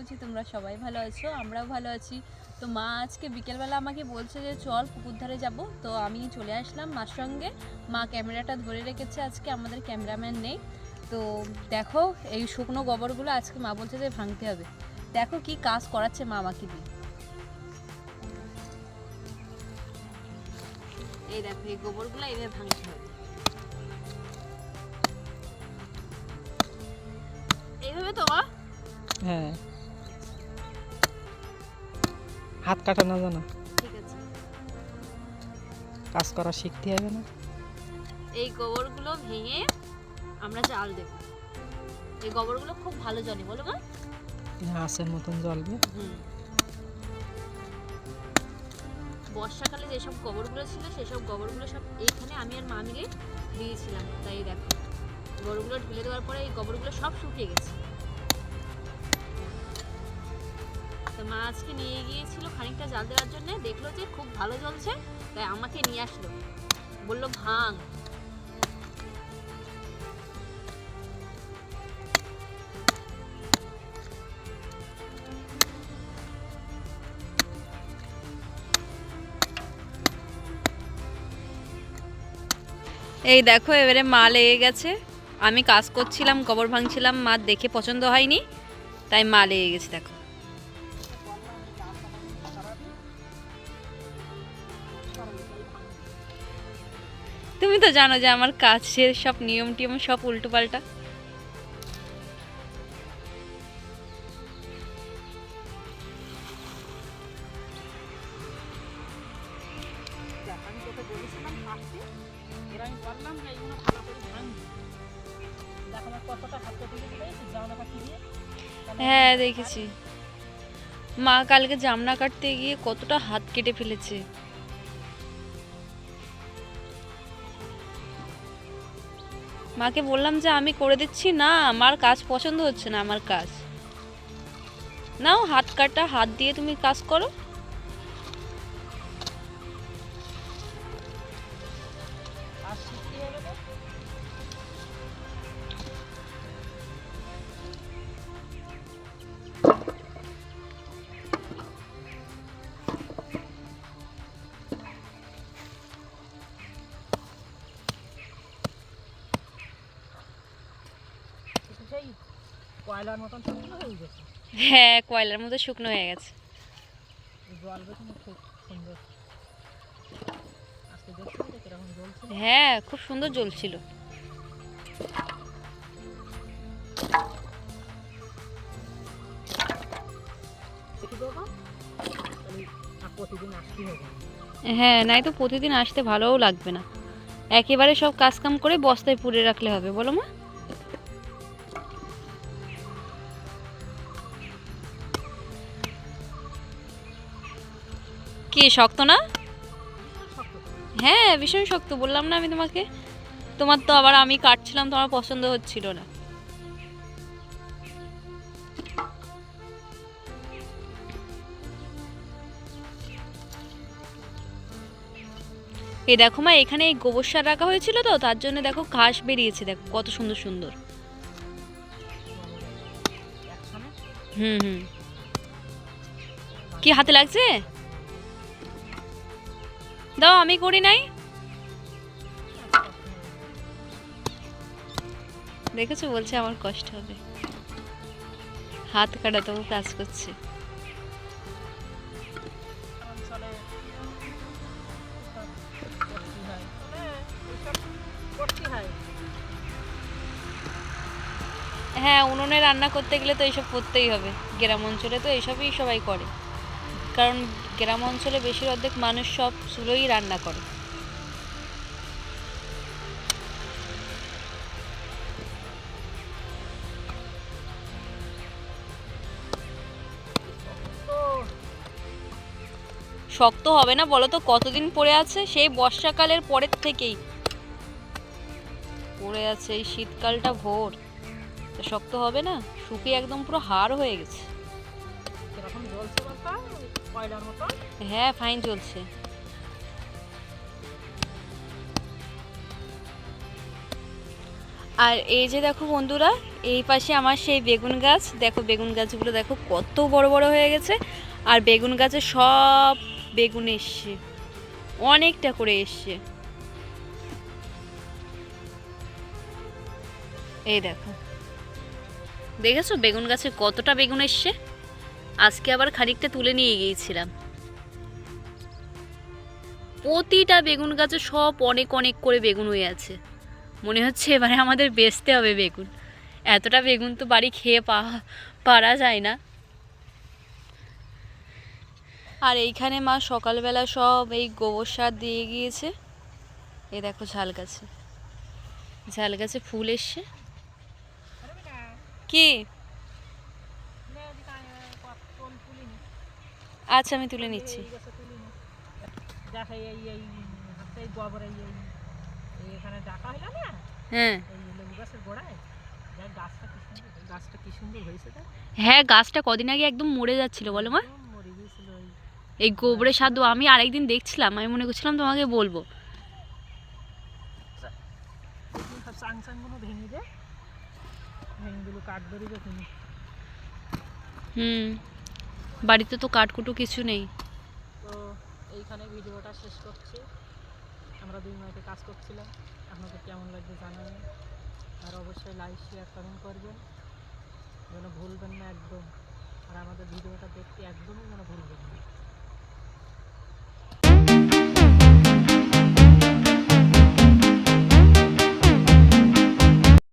করছি তোমরা সবাই ভালো আছো, আমরাও ভালো আছি। তো মা আজকে বিকেলবেলা আমাকে বলছে যে, চল পুকুর ধারে যাব। তো আমি চলে আসলাম মার সঙ্গে। মা ক্যামেরাটা ধরে রেখেছে আজকে, আমাদের ক্যামেরাম্যান নেই। তো দেখো, এই শুকনো গোবরগুলো আজকে মা বলছে যে ভাঙতে হবে। দেখো কি কাজ করাচ্ছে মা আমাকে দিয়ে। এই দেখো, এই গোবরগুলো এইভাবে ভাঙতে হবে। এইভাবে তো মা? হ্যাঁ। হাত কাটা না। জানা ঠিক আছে। কাজ করা শিখতে হবে না। এই গোবরগুলো ভেঙে আমরা জাল দেব। এই গোবরগুলো খুব ভালো জলে বলো মা। হাঁসের মতন জ্বলবে বর্ষাকালে যেসব গোবরগুলো ছিল সেসব গোবরগুলো সব এইখানে আমি আর মা মিলে দিয়েছিলাম। তাই দেখো গোবরগুলো ঢেলে দেওয়ার পরে এই গোবরগুলো সব শুকিয়ে গেছে। তো মা আজকে নিয়ে গিয়েছিল খানিকটা জাল দেওয়ার জন্য, দেখল যে খুব ভালো জ্বলছে তাই আমাকে নিয়ে আসলো। বলল, ভাঙ। এই দেখো, এবারে মা লেগে গেছে। আমি কাজ করছিলাম, কবর ভাঙছিলাম, মা দেখে পছন্দ হয়নি, তাই মা লেগে গেছে, দেখো। তুমি তো জানো যে আমার কাছের সব নিয়ম টিয়ম সব উল্টো পাল্টা হ্যাঁ দেখেছি। মা কালকে জামনা কাটতে গিয়ে কতটা হাত কেটে ফেলেছে। মাকে বললাম যে আমি করে দিচ্ছি, না, আমার কাজ পছন্দ হচ্ছে না, আমার কাজ। নাও, হাত কাটা, হাত দিয়ে তুমি কাজ করো। সেই কয়লার মতন শুকনো হয়ে গেছে। হ্যাঁ কয়লার মতো শুকনো হয়ে গেছে। হ্যাঁ খুব সুন্দর জ্বলছিল। হ্যাঁ নাই তো প্রতিদিন আসতে ভালোও লাগবে না। একেবারে সব কাজকাম করে বস্তায় পুড়ে রাখলে হবে বলো মা। কি, শক্ত না? হ্যাঁ ভীষণ শক্ত, বললাম না আমি তোমাকে। তোমার তো আবার আমি কাটছিলাম, তোমার পছন্দ হচ্ছিল না। এই দেখো মা, এখানে গোবর সার রাখা হয়েছিল তো, তার জন্য দেখো ঘাস বেরিয়েছে, দেখো কত সুন্দর সুন্দর। হুম হুম। কি হাতে লাগছে? দাও, আমি করি নাই। দেখেছ, বলছে আমার কষ্ট হবে। হাত কাটা তবু কাজ করছে। হ্যাঁ উনুনে রান্না করতে গেলে তো এইসব করতেই হবে। গ্রাম অঞ্চলে তো এইসবই সবাই করে। কারণ গ্রাম অঞ্চলে বেশির অর্ধেক মানুষ সব চুলোই রান্না করে। শক্ত হবে না বলো তো, কতদিন পড়ে আছে? সেই বর্ষাকালের পরের থেকেই। পড়ে আছে এই শীতকালটা ভোর। তো শক্ত হবে না? শুকিয়ে একদম পুরো হাড় হয়ে গেছে। বলতো কয়লার মতো? হ্যাঁ ফাইন চলছে। আর এই যে দেখো বন্ধুরা, এই পাশে আমার সেই বেগুন গাছ। দেখো, বেগুন গাছগুলো দেখো কত বড় বড় হয়ে গেছে। আর বেগুন গাছে সব বেগুন এসছে। অনেকটা করে এসছে। এই দেখো। দেখেছ বেগুন গাছে কতটা বেগুন এসছে? আজকে আবার খানিকটা তুলে নিয়ে গিয়েছিলাম। প্রতিটা বেগুন গাছে সব অনেক অনেক করে বেগুন হয়ে আছে। মনে হচ্ছে এবারে আমাদের বেচতে হবে বেগুন। এতটা বেগুন তো বাড়ি খেয়ে পারা যায় না। আর এইখানে মা সকালবেলা সব এই গোবর সার দিয়ে গিয়েছে। এ দেখো ঝাল গাছে। ঝাল গাছে ফুল এসছে। কি? গাছটা আমি তুলে নিচ্ছি। দেখ হ্যাঁ গাছটা কদিন আগে একদম মরে যাচ্ছিল, বলো মা। এই গোবরের স্বাদ আমি আরেকদিন দেখছিলাম, আমি মনে করছিলাম তোমাকে বলব। হুম। বাড়িতে তো কাঠকুটো কিছু নেই। তো এইখানে ভিডিওটা শেষ করছি। আমরা দুই মাইতে কাজ করছিলাম। আপনাদের কেমন লাগবে জানাবেন। আর অবশ্যই লাইক শেয়ার কমেন্ট করবেন। যেন ভুলবেন না একদম। আর আমাদের ভিডিওটা দেখতে একদমই যেন ভুলবেন না।